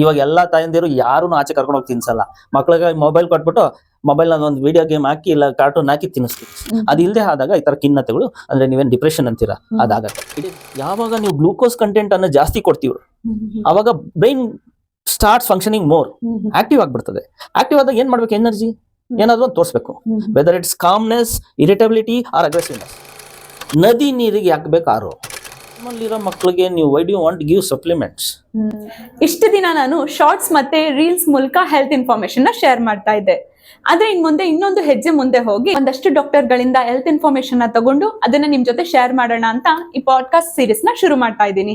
ಇವಾಗ ಎಲ್ಲಾ ತಾಯಂದಿರು ಯಾರು ಆಚೆ ಕರ್ಕೊಂಡು ಹೋಗಿ ತಿನ್ಸಲ್ಲ. ಮಕ್ಳಿಗೆ ಮೊಬೈಲ್ ಕೊಟ್ಬಿಟ್ಟು ಮೊಬೈಲ್ ಒಂದು ವಿಡಿಯೋ ಗೇಮ್ ಹಾಕಿ ಇಲ್ಲ ಕಾರ್ಟೂನ್ ಹಾಕಿ ತಿನ್ನಿಸ್ತೀವಿ. ಅದು ಇಲ್ಲದೆ ಆದಾಗ ಈ ತರ ಖಿನ್ನತೆಗಳು ಅಂದ್ರೆ ನೀವೇನ್ ಡಿಪ್ರೆಷನ್ ಅಂತೀರಾ. ಅದಾಗತ್ತೆ. ಯಾವಾಗ ನೀವು ಗ್ಲೂಕೋಸ್ ಕಂಟೆಂಟ್ ಅನ್ನ ಜಾಸ್ತಿ ಕೊಡ್ತೀವಿ ಅವಾಗ brain start functioning more active ಆಗ್ಬಿಡ್ತದೆ. ಆಕ್ಟಿವ್ ಆದಾಗ ಏನ್ ಮಾಡ್ಬೇಕು? ಎನರ್ಜಿ ಏನಾದ್ರು ಒಂದು ತೋರಿಸ್ಬೇಕು. Whether it's calmness irritability or aggressiveness ನದಿ ನೀರಿಗೆ ಹಾಕ್ಬೇಕು ಬೇಕು? ಆರು. ನಮ್ಮಲ್ಲಿರೋ ಮಕ್ಕಳಿಗೆ ನೀವು why do want give supplements ಇಷ್ಟು ದಿನ ನಾನು ಶಾರ್ಟ್ಸ್ ಮತ್ತೆ ರೀಲ್ಸ್ ಮೂಲಕ ಹೆಲ್ತ್ ಇನ್ಫಾರ್ಮೇಶನ್ನ ಶೇರ್ ಮಾಡ್ತಾ ಇದ್ದೆ. ಆದ್ರೆ ಇನ್ ಮುಂದೆ ಇನ್ನೊಂದು ಹೆಜ್ಜೆ ಮುಂದೆ ಹೋಗಿ ಒಂದಷ್ಟು ಡಾಕ್ಟರ್ ಗಳಿಂದ ಹೆಲ್ತ್ ಇನ್ಫಾರ್ಮೇಶನ್ನ ತಗೊಂಡು ಅದನ್ನ ನಿಮ್ ಜೊತೆ ಶೇರ್ ಮಾಡೋಣ ಅಂತ ಈ ಪಾಡ್ಕಾಸ್ಟ್ ಸೀರೀಸ್ನ ಶುರು ಮಾಡ್ತಾ ಇದ್ದೀನಿ.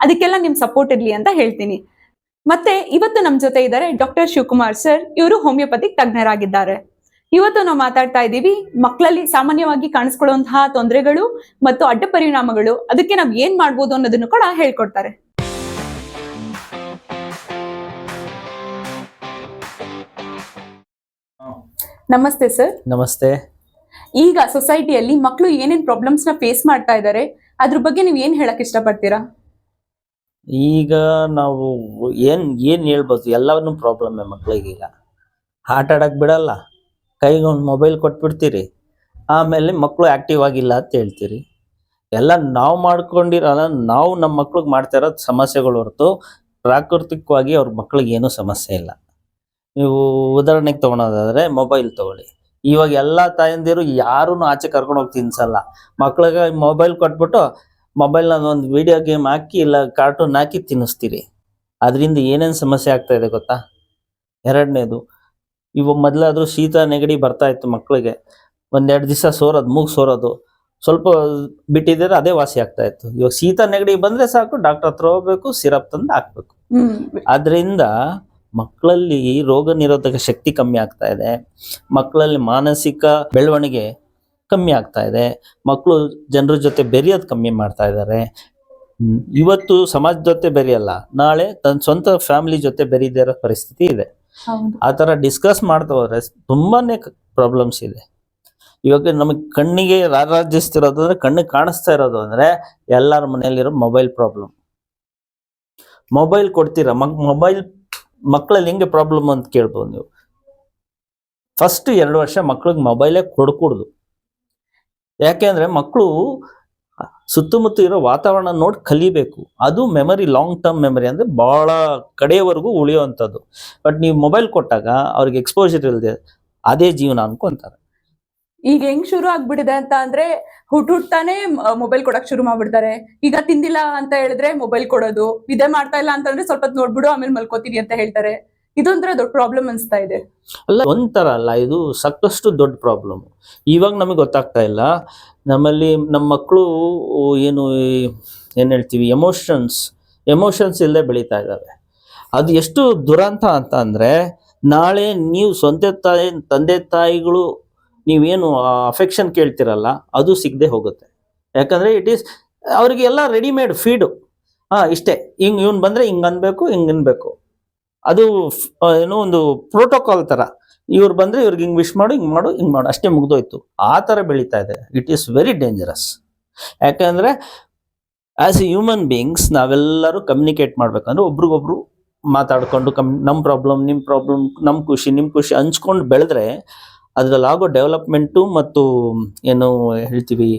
ಅದಕ್ಕೆಲ್ಲ ನಿಮ್ ಸಪೋರ್ಟ್ ಇರ್ಲಿ ಅಂತ ಹೇಳ್ತೀನಿ. ಮತ್ತೆ ಇವತ್ತು ನಮ್ ಜೊತೆ ಇದ್ದಾರೆ ಡಾಕ್ಟರ್ ಶಿವಕುಮಾರ್ ಸರ್ ಇವರು ಹೋಮಿಯೋಪತಿ ತಜ್ಞರಾಗಿದ್ದಾರೆ. ಇವತ್ತು ನಾವು ಮಾತಾಡ್ತಾ ಇದ್ದೀವಿ ಮಕ್ಕಳಲ್ಲಿ ಸಾಮಾನ್ಯವಾಗಿ ಕಾಣಿಸ್ಕೊಳ್ಳುವಂತಹ ತೊಂದರೆಗಳು ಮತ್ತು ಅಡ್ಡ ಪರಿಣಾಮಗಳು. ಅದಕ್ಕೆ ನಾವು ಏನ್ ಮಾಡ್ಬೋದು ಅನ್ನೋದನ್ನು ಕೂಡ ಹೇಳ್ಕೊಡ್ತಾರೆ. ನಮಸ್ತೆ ಸರ್. ನಮಸ್ತೆ. ಈಗ ಸೊಸೈಟಿಯಲ್ಲಿ ಮಕ್ಕಳು ಏನೇನ್ ಪ್ರಾಬ್ಲಮ್ಸ್ನ ಫೇಸ್ ಮಾಡ್ತಾ ಇದ್ದಾರೆ ಅದ್ರ ಬಗ್ಗೆ ನೀವು ಏನ್ ಹೇಳಕ್ ಇಷ್ಟಪಡ್ತೀರಾ? ಈಗ ನಾವು ಏನ್ ಏನ್ ಹೇಳ್ಬೋದು? ಎಲ್ಲವನ್ನೂ ಪ್ರಾಬ್ಲಮ್ ಮಕ್ಕಳಿಗೆ ಈಗ. ಆಟ ಆಡಕ್ ಬಿಡಲ್ಲ. ಕೈಗೆ ಒಂದು ಮೊಬೈಲ್ ಕೊಟ್ಬಿಡ್ತೀರಿ. ಆಮೇಲೆ ಮಕ್ಕಳು ಆ್ಯಕ್ಟಿವ್ ಆಗಿಲ್ಲ ಅಂತ ಹೇಳ್ತೀರಿ. ಎಲ್ಲ ನಾವು ಮಾಡ್ಕೊಂಡಿರಲ್ಲ ನಾವು ನಮ್ಮ ಮಕ್ಳಿಗೆ ಮಾಡ್ತಾ ಇರೋದು ಸಮಸ್ಯೆಗಳು ಹೊರತು ಪ್ರಾಕೃತಿಕವಾಗಿ ಅವ್ರ ಮಕ್ಳಿಗೆ ಏನೂ ಸಮಸ್ಯೆ ಇಲ್ಲ. ನೀವು ಉದಾಹರಣೆಗೆ ತೊಗೊಳೋದಾದರೆ ಮೊಬೈಲ್ ತಗೊಳ್ಳಿ. ಇವಾಗ ಎಲ್ಲ ತಾಯಂದಿರು ಯಾರೂ ಆಚೆ ಕರ್ಕೊಂಡು ಹೋಗಿ ತಿನ್ಸಲ್ಲ. ಮಕ್ಳಿಗೆ ಮೊಬೈಲ್ ಕೊಟ್ಬಿಟ್ಟು ಮೊಬೈಲ್ನ ಒಂದು ವಿಡಿಯೋ ಗೇಮ್ ಹಾಕಿ ಇಲ್ಲ ಕಾರ್ಟೂನ್ ಹಾಕಿ ತಿನ್ನಿಸ್ತೀರಿ. ಅದರಿಂದ ಏನೇನು ಸಮಸ್ಯೆ ಆಗ್ತಾ ಇದೆ ಗೊತ್ತಾ? ಎರಡನೇದು ಇವಾಗ ಮೊದಲಾದ್ರೂ ಶೀತ ನೆಗಡಿ ಬರ್ತಾ ಇತ್ತು ಮಕ್ಕಳಿಗೆ ಒಂದೆರಡು ದಿವಸ ಸೋರೋದು ಮೂಗು ಸೋರೋದು. ಸ್ವಲ್ಪ ಬಿಟ್ಟಿದ್ರೆ ಅದೇ ವಾಸಿ ಆಗ್ತಾ ಇತ್ತು. ಇವಾಗ ಶೀತ ನೆಗಡಿ ಬಂದ್ರೆ ಸಾಕು ಡಾಕ್ಟರ್ ಹತ್ರ ಹೋಗ್ಬೇಕು ಸಿರಪ್ ತಂದು ಹಾಕ್ಬೇಕು. ಅದರಿಂದ ಮಕ್ಕಳಲ್ಲಿ ರೋಗ ನಿರೋಧಕ ಶಕ್ತಿ ಕಮ್ಮಿ ಆಗ್ತಾ ಇದೆ. ಮಕ್ಕಳಲ್ಲಿ ಮಾನಸಿಕ ಬೆಳವಣಿಗೆ ಕಮ್ಮಿ ಆಗ್ತಾ ಇದೆ. ಮಕ್ಕಳು ಜನರ ಜೊತೆ ಬೆರೆಯೋದು ಕಮ್ಮಿ ಮಾಡ್ತಾ ಇದ್ದಾರೆ ಇವತ್ತು ಸಮಾಜ ಜೊತೆ ಬೆರೆಯಲ್ಲ ನಾಳೆ ತನ್ನ ಸ್ವಂತ ಫ್ಯಾಮಿಲಿ ಜೊತೆ ಬೆರೀದೇ ಇರೋ ಪರಿಸ್ಥಿತಿ ಇದೆ. ಆ ಥರ ಡಿಸ್ಕಸ್ ಮಾಡ್ತಾ ಹೋದ್ರೆ ತುಂಬಾನೇ ಪ್ರಾಬ್ಲಮ್ಸ್ ಇದೆ. ಇವಾಗ ನಮಗೆ ಕಣ್ಣಿಗೆ ರಾರಾಜಿಸ್ತಿರೋದು ಅಂದ್ರೆ ಕಣ್ಣಿಗೆ ಕಾಣಿಸ್ತಾ ಇರೋದು ಅಂದ್ರೆ ಎಲ್ಲರ ಮನೆಯಲ್ಲಿರೋ ಮೊಬೈಲ್ ಪ್ರಾಬ್ಲಮ್ ಮೊಬೈಲ್ ಕೊಡ್ತೀರಾ? ಮಗ್ ಮೊಬೈಲ್ ಮಕ್ಕಳಲ್ಲಿ ಹೆಂಗೆ ಪ್ರಾಬ್ಲಮ್ ಅಂತ ಕೇಳ್ಬೋದು ನೀವು. ಫಸ್ಟ್ ಎರಡು ವರ್ಷ ಮಕ್ಳಿಗೆ ಮೊಬೈಲೇ ಕೊಡ್ಕೂಡ್ದು. ಯಾಕೆಂದ್ರೆ ಮಕ್ಕಳು ಸುತ್ತಮುತ್ತ ಇರೋ ವಾತಾವರಣ ನೋಡಿ ಕಲಿಬೇಕು. ಅದು ಮೆಮರಿ ಲಾಂಗ್ ಟರ್ಮ್ ಮೆಮರಿ ಅಂದ್ರೆ ಬಹಳ ಕಡೆಯವರೆಗೂ ಉಳಿಯುವಂಥದ್ದು. ಬಟ್ ನೀವು ಮೊಬೈಲ್ ಕೊಟ್ಟಾಗ ಅವ್ರಿಗೆ ಎಕ್ಸ್ಪೋಜರ್ ಇಲ್ಲದೆ ಅದೇ ಜೀವನ ಅನ್ಕೊಂತಾರೆ. ಈಗ ಹೆಂಗ್ ಶುರು ಆಗ್ಬಿಟ್ಟಿದೆ ಅಂತ ಅಂದ್ರೆ ಹುಟ್ ಹುಟ್ಟಾನೆ ಮೊಬೈಲ್ ಕೊಡಕ್ ಶುರು ಮಾಡ್ಬಿಡ್ತಾರೆ. ಈಗ ತಿಂದಿಲ್ಲ ಅಂತ ಹೇಳಿದ್ರೆ ಮೊಬೈಲ್ ಕೊಡೋದು. ಇದೇ ಮಾಡ್ತಾ ಇಲ್ಲ ಅಂತಂದ್ರೆ ಸ್ವಲ್ಪ ನೋಡ್ಬಿಡು, ಆಮೇಲೆ ಮಲ್ಕೋತೀನಿ ಅಂತ ಹೇಳ್ತಾರೆ. ಇದೊಂಥರ ದೊಡ್ಡ ಪ್ರಾಬ್ಲಮ್ ಅನ್ಸ್ತಾ ಇದೆ. ಅಲ್ಲ, ಒಂಥರ ಅಲ್ಲ, ಇದು ಸಾಕಷ್ಟು ದೊಡ್ಡ ಪ್ರಾಬ್ಲಮ್ ಇವಾಗ ನಮಗೆ ಗೊತ್ತಾಗ್ತಾ ಇಲ್ಲ. ನಮ್ಮಲ್ಲಿ ನಮ್ಮ ಮಕ್ಕಳು ಏನು ಏನು ಹೇಳ್ತೀವಿ ಎಮೋಷನ್ಸ್ ಎಮೋಷನ್ಸ್ ಇಲ್ಲದೆ ಬೆಳೀತಾ ಇದ್ದಾವೆ ಅದು ಎಷ್ಟು ದುರಂತ ಅಂತ ಅಂದರೆ, ನಾಳೆ ನೀವು ಸ್ವಂತ ತಾಯಿ, ತಂದೆ ತಾಯಿಗಳು ನೀವೇನು ಅಫೆಕ್ಷನ್ ಕೇಳ್ತಿರಲ್ಲ, ಅದು ಸಿಗದೆ ಹೋಗುತ್ತೆ. ಯಾಕಂದ್ರೆ ಇಟ್ ಈಸ್ ಅವರಿಗೆ ಎಲ್ಲ ರೆಡಿಮೇಡ್ ಫೀಡು ಹಾಂ, ಇಷ್ಟೇ. ಹಿಂಗೆ ಇವ್ನು ಬಂದ್ರೆ ಹಿಂಗೆ ಅನ್ಬೇಕು ಹಿಂಗೆ ಅನ್ಬೇಕು. ಅದು ಏನೋ ಒಂದು ಪ್ರೋಟೋಕಾಲ್ ತರ. ಇವ್ರು ಬಂದ್ರೆ ಇವ್ರಿಗೆ ಹಿಂಗ್ ವಿಶ್ ಮಾಡು, ಹಿಂಗ್ ಮಾಡು ಹಿಂಗ್ ಮಾಡು. ಅಷ್ಟೇ ಮುಗ್ದೋಯ್ತು. ಆ ಥರ ಬೆಳೀತಾ ಇದೆ. ಇಟ್ ಈಸ್ ವೆರಿ ಡೇಂಜರಸ್ ಯಾಕಂದ್ರೆ ಆಸ್ ಎ ಹ್ಯೂಮನ್ ಬೀಯಿಂಗ್ಸ್ ನಾವೆಲ್ಲರೂ ಕಮ್ಯುನಿಕೇಟ್ ಮಾಡ್ಬೇಕಂದ್ರೆ ಒಬ್ರಿಗೊಬ್ರು ಮಾತಾಡ್ಕೊಂಡು ಕಮ್ ನಮ್ಮ ಪ್ರಾಬ್ಲಮ್ ನಿಮ್ಮ ಪ್ರಾಬ್ಲಮ್ ನಮ್ಮ ಖುಷಿ ನಿಮ್ಮ ಖುಷಿ ಹಂಚ್ಕೊಂಡು ಬೆಳೆದ್ರೆ, ಅದ್ರಲ್ಲಿ ಆಗೋ ಡೆವಲಪ್ಮೆಂಟು ಮತ್ತು ಏನು ಹೇಳ್ತೀವಿ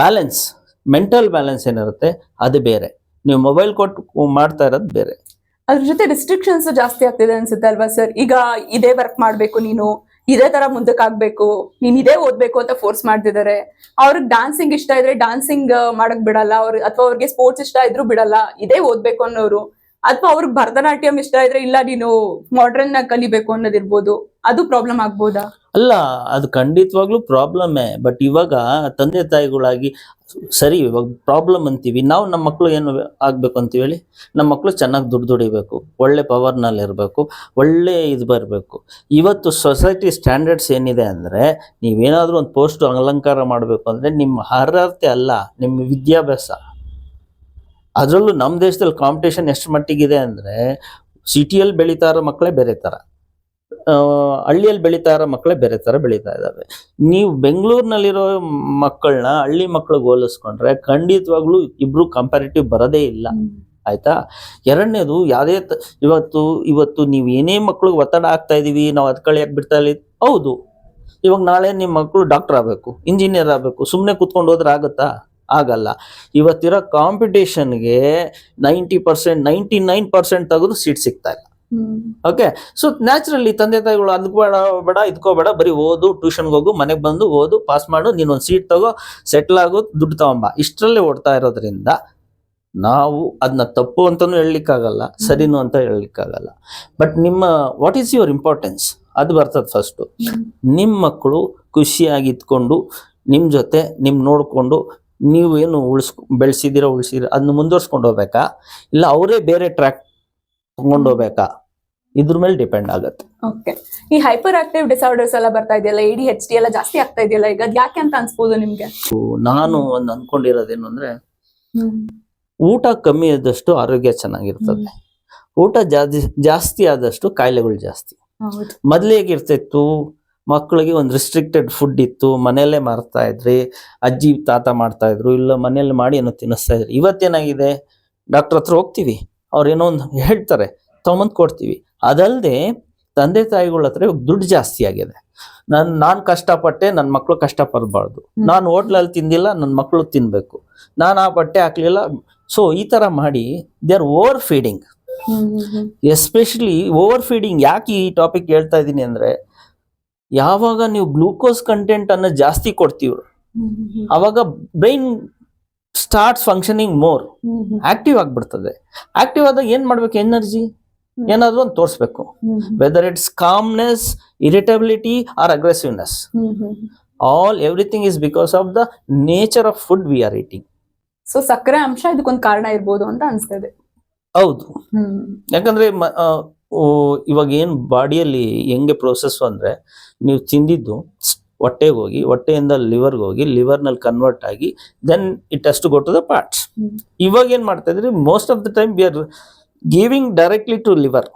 ಬ್ಯಾಲೆನ್ಸ್ ಮೆಂಟಲ್ ಬ್ಯಾಲೆನ್ಸ್ ಏನಿರುತ್ತೆ, ಅದು ಬೇರೆ. ನೀವು ಮೊಬೈಲ್ ಕೊಟ್ಟು ಮಾಡ್ತಾ ಇರೋದು ಬೇರೆ. ಅದ್ರ ಜೊತೆ ರಿಸ್ಟ್ರಿಕ್ಷನ್ಸ್ ಜಾಸ್ತಿ ಆಗ್ತಿದೆ ಅನ್ಸುತ್ತೆ ಅಲ್ವಾ ಸರ್ ಈಗ ಇದೇ ವರ್ಕ್ ಮಾಡ್ಬೇಕು ನೀನು, ಇದೇ ತರ ಮುಂದಕ್ಕಾಗ್ಬೇಕು, ನೀನ್ ಇದೇ ಓದ್ಬೇಕು ಅಂತ ಫೋರ್ಸ್ ಮಾಡ್ತಿದ್ದಾರೆ ಅವ್ರಿಗೆ ಡಾನ್ಸಿಂಗ್ ಇಷ್ಟ ಇದ್ರೆ ಡಾನ್ಸಿಂಗ್ ಮಾಡಕ್ ಬಿಡಲ್ಲ, ಅವ್ರ, ಅಥವಾ ಅವ್ರಿಗೆ ಸ್ಪೋರ್ಟ್ಸ್ ಇಷ್ಟ ಇದ್ರು ಬಿಡಲ್ಲ, ಇದೇ ಓದ್ಬೇಕು ಅನ್ನೋರು. ಅಥವಾ ಅವ್ರಿಗೆ ಭರತನಾಟ್ಯಂ ಇಷ್ಟ ಇದ್ರೆ ಇಲ್ಲ ನೀನು ಮಾಡ್ರನ್ ಕಲಿಬೇಕು ಅನ್ನೋದಿರ್ಬೋದು, ಅದು ಪ್ರಾಬ್ಲಮ್ ಆಗ್ಬೋದಾ? ಅಲ್ಲ, ಅದು ಖಂಡಿತವಾಗ್ಲೂ ಪ್ರಾಬ್ಲಮ್ಮೇ ಬಟ್ ಇವಾಗ ತಂದೆ ತಾಯಿಗಳಾಗಿ, ಸರಿ, ಇವಾಗ ಪ್ರಾಬ್ಲಮ್ ಅಂತೀವಿ. ನಾವು ನಮ್ಮ ಮಕ್ಕಳು ಏನು ಆಗಬೇಕು ಅಂತೀವಿ ಹೇಳಿ, ನಮ್ಮ ಮಕ್ಕಳು ಚೆನ್ನಾಗಿ ದುಡ್ಡು ದುಡಿಬೇಕು, ಒಳ್ಳೆ ಪವರ್ನಲ್ಲಿ ಇರಬೇಕು, ಒಳ್ಳೆ ಇದು ಬರಬೇಕು. ಇವತ್ತು ಸೊಸೈಟಿ ಸ್ಟ್ಯಾಂಡರ್ಡ್ಸ್ ಏನಿದೆ ಅಂದರೆ, ನೀವೇನಾದರೂ ಒಂದು ಪೋಸ್ಟ್ ಅಲಂಕಾರ ಮಾಡಬೇಕು ಅಂದರೆ ನಿಮ್ಮ ಅರ್ಹತೆ ಅಲ್ಲ, ನಿಮ್ಮ ವಿದ್ಯಾಭ್ಯಾಸ. ಅದರಲ್ಲೂ ನಮ್ಮ ದೇಶದಲ್ಲಿ ಕಾಂಪಿಟೇಷನ್ ಎಷ್ಟು ಮಟ್ಟಿಗಿದೆ ಅಂದರೆ ಸಿಟಿಯಲ್ಲಿ ಬೆಳೀತಾ ಇರೋ ಮಕ್ಕಳೇ ಬೇರೆ ಥರ ಹಳ್ಳಿಯಲ್ಲಿ ಬೆಳೀತಾ ಇರೋ ಮಕ್ಕಳೇ ಬೇರೆ ಥರ ಬೆಳೀತಾ ಇದ್ದಾವೆ ನೀವು ಬೆಂಗಳೂರಿನಲ್ಲಿರೋ ಮಕ್ಕಳನ್ನ ಹಳ್ಳಿ ಮಕ್ಕಳಿಗೆ ಹೋಲಿಸ್ಕೊಂಡ್ರೆ ಖಂಡಿತವಾಗ್ಲೂ ಇಬ್ರು ಕಂಪ್ಯಾರಿಟಿವ್ ಬರೋದೇ ಇಲ್ಲ. ಆಯ್ತಾ? ಎರಡನೇದು ಯಾವುದೇ ಇವತ್ತು ಇವತ್ತು ನೀವು ಏನೇ ಮಕ್ಳಿಗೆ ಒತ್ತಡ ಆಗ್ತಾ ಇದೀವಿ ನಾವು ಅದ್ ಕಳಿಯಕ್ ಬಿಡ್ತಾ ಇಲ್ಲ ಹೌದು. ಇವಾಗ ನಾಳೆ ನಿಮ್ಮ ಮಕ್ಕಳು ಡಾಕ್ಟರ್ ಆಗಬೇಕು ಇಂಜಿನಿಯರ್ ಆಗಬೇಕು ಸುಮ್ಮನೆ ಕುತ್ಕೊಂಡು ಹೋದ್ರೆ ಆಗುತ್ತಾ? ಆಗಲ್ಲ. ಇವತ್ತಿರೋ ಕಾಂಪಿಟೇಷನ್ಗೆ ninety percent ninety nine percent ತೆಗೆದು ಸೀಟ್ ಸಿಗ್ತಾ ಇಲ್ಲ. ಓಕೆ ಸೊ ನ್ಯಾಚುರಲಿ ತಂದೆ ತಾಯಿಗಳು ಅದ್ಕೋಬೇಡ ಬೇಡ ಇದ್ಕೋಬೇಡ ಬರೀ ಓದು ಟ್ಯೂಷನ್ಗೆ ಹೋಗು ಮನೆಗೆ ಬಂದು ಓದು ಪಾಸ್ ಮಾಡು ನೀನು ಒಂದು ಸೀಟ್ ತಗೋ ಸೆಟ್ಲ್ ಆಗು ದುಡ್ಡು ತಗೊಂಬ. ಇಷ್ಟರಲ್ಲೇ ಓಡ್ತಾ ಇರೋದ್ರಿಂದ ನಾವು ಅದನ್ನ ತಪ್ಪು ಅಂತಲೂ ಹೇಳಲಿಕ್ಕಾಗಲ್ಲ ಸರಿನೂ ಅಂತ ಹೇಳಲಿಕ್ಕಾಗಲ್ಲ. ಬಟ್ ನಿಮ್ಮ ವಾಟ್ ಈಸ್ ಯುವರ್ ಇಂಪಾರ್ಟೆನ್ಸ್ ಅದು ಬರ್ತದೆ ಫಸ್ಟು ನಿಮ್ಮ ಮಕ್ಕಳು ಖುಷಿಯಾಗಿ ಇದ್ಕೊಂಡು ನಿಮ್ಮ ಜೊತೆ ನಿಮ್ಮ ನೋಡಿಕೊಂಡು ನೀವು ಏನು ಉಳಿಸ್ ಬೆಳೆಸಿದಿರೋ ಉಳಿಸಿದಿರೋ ಅದನ್ನ ಮುಂದುವರ್ಸ್ಕೊಂಡು ಹೋಗ್ಬೇಕಾ? ಇಲ್ಲ ಅವರೇ ಬೇರೆ ಟ್ರ್ಯಾಕ್ ತಗೊಂಡು ಹೋಗ್ಬೇಕಾ? ಇದ್ರ ಮೇಲೆ ಡಿಪೆಂಡ್ ಆಗುತ್ತೆ. ಓಕೆ ಈ ಹೈಪರ್ ಆಕ್ಟಿವ್ ಡಿಸಾರ್ಡರ್ಸ್ ಎಲ್ಲ ಬರ್ತಾ ಇದೆಯಲ್ಲ ಎಡಿ ಹೆಚ್ ಡಿ ಎಲ್ಲ ಜಾಸ್ತಿ ಆಗ್ತಾ ಇದೆಯಲ್ಲ ಈಗ ಅದ್ ಯಾಕೆ ಅಂತ ಅನ್ಸ್ಬೋದು ನಿಮ್ಗೆ? ನಾನು ಒಂದು ಅನ್ಕೊಂಡಿರೋದೇನು ಅಂದ್ರೆ ಊಟ ಕಮ್ಮಿ ಆದಷ್ಟು ಆರೋಗ್ಯ ಚೆನ್ನಾಗಿರ್ತದೆ. ಊಟ ಜಾಸ್ತಿ ಜಾಸ್ತಿ ಆದಷ್ಟು ಕಾಯಿಲೆಗಳು ಜಾಸ್ತಿ. ಮೊದ್ಲು ಹೇಗಿರ್ತಿತ್ತು ಮಕ್ಕಳಿಗೆ ಒಂದು ರಿಸ್ಟ್ರಿಕ್ಟೆಡ್ ಫುಡ್ ಇತ್ತು ಮನೆಯಲ್ಲೇ ಮಾಡ್ತಾ ಇದ್ರಿ ಅಜ್ಜಿ ತಾತ ಮಾಡ್ತಾ ಇದ್ರು ಇಲ್ಲ ಮನೆಯಲ್ಲಿ ಮಾಡಿ ಏನೋ ತಿನ್ನಿಸ್ತಾ ಇದ್ರಿ. ಇವತ್ತೇನಾಗಿದೆ ಡಾಕ್ಟರ್ ಹತ್ರ ಹೋಗ್ತೀವಿ ಅವ್ರು ಏನೋ ಒಂದು ಹೇಳ್ತಾರೆ ತಗೊಂಬಂದು ಕೊಡ್ತೀವಿ. ಅದಲ್ಲದೆ ತಂದೆ ತಾಯಿಗಳ ಹತ್ರ ದುಡ್ಡು ಜಾಸ್ತಿ ಆಗಿದೆ. ನಾನು ನಾನು ಕಷ್ಟಪಟ್ಟೆ ನನ್ನ ಮಕ್ಕಳು ಕಷ್ಟಪಡಬಾರ್ದು. ಪಡಬಾರ್ದು ನಾನು ಹೋಟ್ಲಲ್ಲಿ ತಿಂದಿಲ್ಲ ನನ್ನ ಮಕ್ಕಳು ತಿನ್ಬೇಕು. ನಾನು ಆ ಬಟ್ಟೆ ಹಾಕ್ಲಿಲ್ಲ. ಸೊ ಈ ತರ ಮಾಡಿ they are over feeding especially over feeding ಯಾಕೆ ಈ ಟಾಪಿಕ್ ಹೇಳ್ತಾ ಇದ್ದೀನಿ ಅಂದ್ರೆ ಯಾವಾಗ ನೀವು ಗ್ಲೂಕೋಸ್ ಕಂಟೆಂಟ್ ಅನ್ನು ಜಾಸ್ತಿ ಕೊಡ್ತೀವಿ ಅವಾಗ brain starts functioning more active ಆಗ್ಬಿಡ್ತದೆ. ಆಕ್ಟಿವ್ ಆದಾಗ ಏನ್ ಮಾಡ್ಬೇಕು? ಎನರ್ಜಿ. ಏನಾದ್ರು ಒಂದು ತೋರಿಸ್ಬೇಕು. Whether it's calmness irritability or aggressiveness all everything is because of the nature of food we are eating so ಸಕ್ಕರೆ ಅಂಶ ಇದಕ್ಕೊಂದು ಕಾರಣ ಇರ್ಬೋದು ಅಂತ ಅನ್ಸ್ತದೆ. ಹೌದು. ಯಾಕಂದ್ರೆ ಇವಾಗ ಏನ್ ಬಾಡಿಯಲ್ಲಿ ಹೆಂಗೆ ಪ್ರೋಸೆಸ್ ಅಂದ್ರೆ ನೀವು ತಿಂದಿದ್ದು ಹೊಟ್ಟೆಗೆ ಹೋಗಿ ಹೊಟ್ಟೆಯಿಂದ ಲಿವರ್ಗೆ ಹೋಗಿ ಲಿವರ್ನಲ್ಲಿ ಕನ್ವರ್ಟ್ ಆಗಿ ದೆನ್ ಇಟ್ ಅಷ್ಟು ಗೋ ಟು ದ ಪಾರ್ಟ್ಸ್ ಇವಾಗ ಏನ್ ಮಾಡ್ತಾ ಇದ್ರಿ most of the time we are giving directly to liver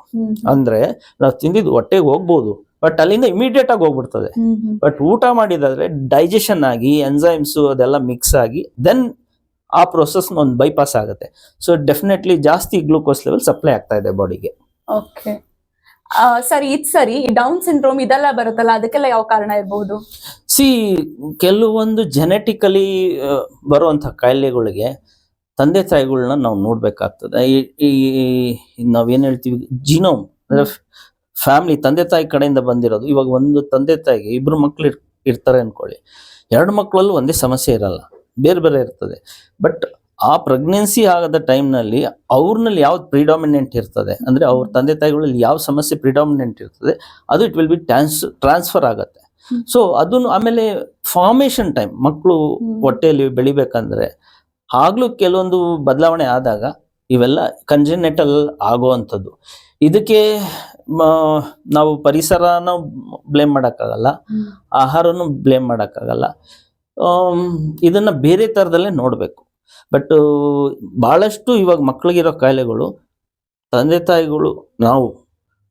ಅಂದ್ರೆ ನಾವು ತಿಂದಿದ್ದು ಹೊಟ್ಟೆಗೆ ಹೋಗ್ಬೋದು ಬಟ್ ಅಲ್ಲಿಂದ ಇಮಿಡಿಯೇಟ್ ಆಗಿ ಹೋಗ್ಬಿಡ್ತದೆ. ಬಟ್ ಊಟ ಮಾಡಿದಾದ್ರೆ ಡೈಜೆಷನ್ ಆಗಿ ಎನ್ಸೈಮ್ಸ್ ಅದೆಲ್ಲ ಮಿಕ್ಸ್ ಆಗಿ ದೆನ್ ಆ ಪ್ರೊಸೆಸ್ ಒಂದು ಬೈಪಾಸ್ ಆಗುತ್ತೆ. ಸೊ ಡೆಫಿನೆಟ್ಲಿ ಜಾಸ್ತಿ ಗ್ಲೂಕೋಸ್ ಲೆವೆಲ್ ಸಪ್ಲೈ ಆಗ್ತಾ ಇದೆ ಬಾಡಿಗೆ ಓಕೆ ಸರಿ ಇದು ಸರಿ. ಡೌನ್ ಸಿಂಡ್ರೋಮ್ ಇದೆಲ್ಲ ಬರುತ್ತಲ್ಲ ಅದಕ್ಕೆಲ್ಲ ಯಾವ ಕಾರಣ ಇರಬಹುದು ಸಿ ಕೆಲವೊಂದು ಜೆನೆಟಿಕಲಿ ಬರುವಂತಹ ಕಾಯಿಲೆಗಳಿಗೆ ತಂದೆ ತಾಯಿಗಳನ್ನ ನಾವು ನೋಡ್ಬೇಕಾಗ್ತದೆ. ಈ- ಈ ನಾವೇನ್ ಹೇಳ್ತೀವಿ ಜಿನೋಮ್ ಫ್ಯಾಮಿಲಿ ತಂದೆ ತಾಯಿ ಕಡೆಯಿಂದ ಬಂದಿರೋದು. ಇವಾಗ ಒಂದು ತಂದೆ ತಾಯಿಗೆ ಇಬ್ರು ಮಕ್ಳು ಇರ್- ಇರ್ತಾರೆ ಅನ್ಕೊಳ್ಳಿ. ಎರಡು ಮಕ್ಕಳಲ್ಲೂ ಒಂದೇ ಸಮಸ್ಯೆ ಇರಲ್ಲ. ಬೇರೆ ಬೇರೆ ಇರ್ತದೆ. ಬಟ್ ಆ ಪ್ರೆಗ್ನೆನ್ಸಿ ಆಗದ ಟೈಮ್ನಲ್ಲಿ ಅವ್ರನ್ನಲ್ಲಿ ಯಾವ್ದು ಪ್ರಿಡಾಮಿನೆಂಟ್ ಇರ್ತದೆ? ಅಂದ್ರೆ ಅವ್ರ ತಂದೆ ತಾಯಿಗಳಲ್ಲಿ ಯಾವ ಸಮಸ್ಯೆ ಪ್ರಿಡಾಮಿನೆಂಟ್ ಇರ್ತದೆ ಅದು it will be trans transfer ಆಗುತ್ತೆ. ಸೊ ಅದನ್ನು ಆಮೇಲೆ ಫಾರ್ಮೇಷನ್ ಟೈಮ್ ಮಕ್ಕಳು ಹೊಟ್ಟೆಯಲ್ಲಿ ಬೆಳಿಬೇಕಂದ್ರೆ ಆಗ್ಲೂ ಕೆಲವೊಂದು ಬದಲಾವಣೆ ಆದಾಗ ಇವೆಲ್ಲ ಕಂಜನೆಟಲ್ ಆಗುವಂಥದ್ದು. ಇದಕ್ಕೆ ನಾವು ಪರಿಸರನ ಬ್ಲೇಮ್ ಮಾಡೋಕ್ಕಾಗಲ್ಲ ಆಹಾರನು ಬ್ಲೇಮ್ ಮಾಡೋಕ್ಕಾಗಲ್ಲ. ಇದನ್ನು ಬೇರೆ ಥರದಲ್ಲೇ ನೋಡಬೇಕು. ಬಟ್ ಭಾಳಷ್ಟು ಇವಾಗ ಮಕ್ಕಳಿಗಿರೋ ಕಾಯಿಲೆಗಳು ತಂದೆ ತಾಯಿಗಳು ನಾವು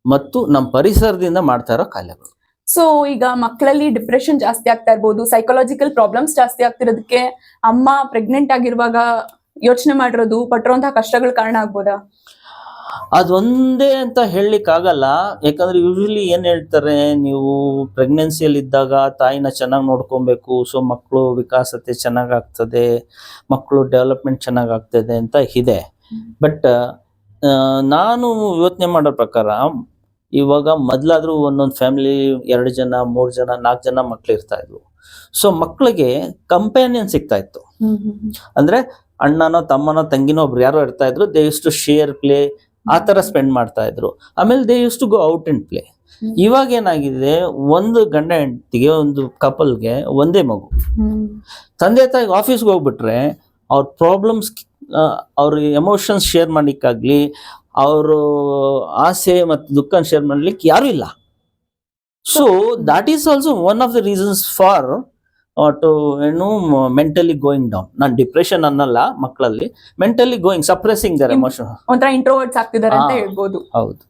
ಮತ್ತು ನಮ್ಮ ಪರಿಸರದಿಂದ ಮಾಡ್ತಾ ಇರೋ ಕಾಯಿಲೆಗಳು. ಸೊ ಈಗ ಮಕ್ಕಳಲ್ಲಿ ಡಿಪ್ರೆಷನ್ ಜಾಸ್ತಿ ಆಗ್ತಾ ಇರ್ಬೋದು ಸೈಕಲಾಜಿಕಲ್ ಪ್ರಾಬ್ಲಮ್ಸ್ ಜಾಸ್ತಿ ಆಗ್ತಿರೋದಕ್ಕೆ ಅಮ್ಮ ಪ್ರೆಗ್ನೆಂಟ್ ಆಗಿರುವಾಗ ಯೋಚನೆ ಮಾಡಿರೋದು ಪಟ್ಟಿರುವಂತಹ ಕಷ್ಟಗಳ ಕಾರಣ ಆಗ್ಬೋದಾ? ಅದೊಂದೇ ಅಂತ ಹೇಳಲಿಕ್ಕಾಗಲ್ಲ. ಯಾಕಂದ್ರೆ ಯೂಶಲಿ ಏನ್ ಹೇಳ್ತಾರೆ ನೀವು ಪ್ರೆಗ್ನೆನ್ಸಿಯಲ್ಲಿ ಇದ್ದಾಗ ತಾಯಿನ ಚೆನ್ನಾಗಿ ನೋಡ್ಕೊಬೇಕು ಸೊ ಮಕ್ಕಳು ವಿಕಾಸತೆ ಚೆನ್ನಾಗಾಗ್ತದೆ ಮಕ್ಕಳು ಡೆವಲಪ್ಮೆಂಟ್ ಚೆನ್ನಾಗಾಗ್ತದೆ ಅಂತ ಇದೆ. ಬಟ್ ನಾನು ಯೋಚನೆ ಮಾಡೋ ಪ್ರಕಾರ ಇವಾಗ ಮೊದ್ಲಾದ್ರೂ ಒಂದೊಂದು ಫ್ಯಾಮಿಲಿ ಎರಡು ಜನ ಮೂರು ಜನ ನಾಲ್ಕು ಜನ ಮಕ್ಳು ಇರ್ತಾ ಇದ್ವು. ಸೊ ಮಕ್ಕಳಿಗೆ ಕಂಪ್ಯಾನಿಯನ್ ಸಿಗ್ತಾ ಇತ್ತು. ಅಂದ್ರೆ ಅಣ್ಣನೋ ತಮ್ಮನೋ ತಂಗಿನೋ ಒಬ್ರು ಯಾರೋ ಇರ್ತಾ ಇದ್ರು they use to share play ಆ ತರ ಸ್ಪೆಂಡ್ ಮಾಡ್ತಾ ಇದ್ರು. ಆಮೇಲೆ they use to go out and play. ಇವಾಗ ಏನಾಗಿದೆ ಒಂದು ಗಂಡ ಹೆಂಡತಿಗೆ ಒಂದು ಕಪಲ್ಗೆ ಒಂದೇ ಮಗು. ತಂದೆ ತಾಯಿಗೆ ಆಫೀಸ್ಗೆ ಹೋಗ್ಬಿಟ್ರೆ ಅವ್ರ ಪ್ರಾಬ್ಲಮ್ಸ್ ಅವ್ರ ಎಮೋಷನ್ಸ್ ಶೇರ್ ಮಾಡ್ಲಿಕ್ಕಾಗ್ಲಿ ಅವರು ಆಸೆ ಮತ್ತು ದುಃಖ ಶೇರ್ ಮಾಡ್ಲಿಕ್ಕೆ ಯಾರು ಇಲ್ಲ. So that is also one of the reasons for to ಏನು ಮೆಂಟಲಿ ಗೋಯಿಂಗ್ ಡೌನ್ ನಾನು ಡಿಪ್ರೆಷನ್ ಅನ್ನಲ್ಲ ಮಕ್ಕಳಲ್ಲಿ mentally going suppressing their emotion ಒಂಥರ ಇಂಟ್ರೋವರ್ಟ್ಸ್ ಆಗ್ತಿದ್ದಾರೆ ಅಂತ. ಹೇಳ್ಬೋದು. ಹೌದು.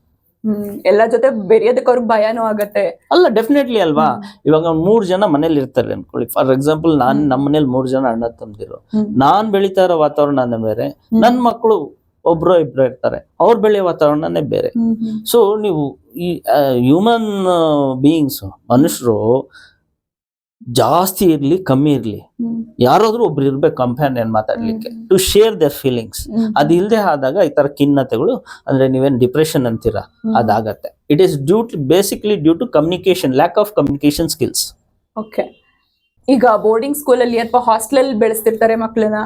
ಎಲ್ಲ ಜೊತೆ ಬೆರೆಯೋದಕ್ಕೆ ಅವ್ರಿಗೆ ಭಯನೂ ಆಗತ್ತೆ. ಅಲ್ಲ ಡೆಫಿನೆಟ್ಲಿ ಅಲ್ವಾ? ಇವಾಗ ಮೂರ್ ಜನ ಮನೇಲಿ ಇರ್ತಾರೆ ಅನ್ಕೊಳ್ಳಿ. ಫಾರ್ ಎಕ್ಸಾಂಪಲ್ ನಾನ್. ನಮ್ಮ ಮನೇಲಿ ಮೂರ್ ಜನ ಅಣ್ಣ ತಂದಿರೋ. ನಾನ್ ಬೆಳೀತಾ ಇರೋ ವಾತಾವರಣ ಬೇರೆ. ನನ್ ಮಕ್ಕಳು ಒಬ್ರು ಇಬ್ರು ಇರ್ತಾರೆ. ಅವ್ರು ಬೆಳೆಯೋ ವಾತಾವರಣನೇ ಬೇರೆ. ಸೊ ನೀವು ಈ ಹ್ಯೂಮನ್ ಬೀಯಿಂಗ್ಸ್ ಮನುಷ್ಯರು ಜಾಸ್ತಿ ಇರ್ಲಿ ಕಮ್ಮಿ ಇರ್ಲಿ. ಯಾರಾದ್ರೂ ಒಬ್ರು ಇರ್ಬೇಕು ಕಂಪ್ಯಾನಿಯನ್ ಮಾತಾಡ್ಲಿಕ್ಕೆ. ಟು ಶೇರ್ ದೇರ್ ಫೀಲಿಂಗ್ಸ್ ಅದು ಇಲ್ಲದೆ ಆದಾಗ ಈ ತರ ಖಿನ್ನತೆಗಳು ಅಂದ್ರೆ ನೀವೇನ್ ಡಿಪ್ರೆಷನ್ ಅಂತೀರಾ ಅದಾಗತ್ತೆ. It is due to basically due to communication lack of communication skills okay ಈಗ ಬೋರ್ಡಿಂಗ್ ಸ್ಕೂಲಲ್ಲಿ ಅಥವಾ ಹಾಸ್ಟೆಲ್ ಬೆಳೆಸ್ತಿರ್ತಾರೆ ಮಕ್ಕಳನ್ನ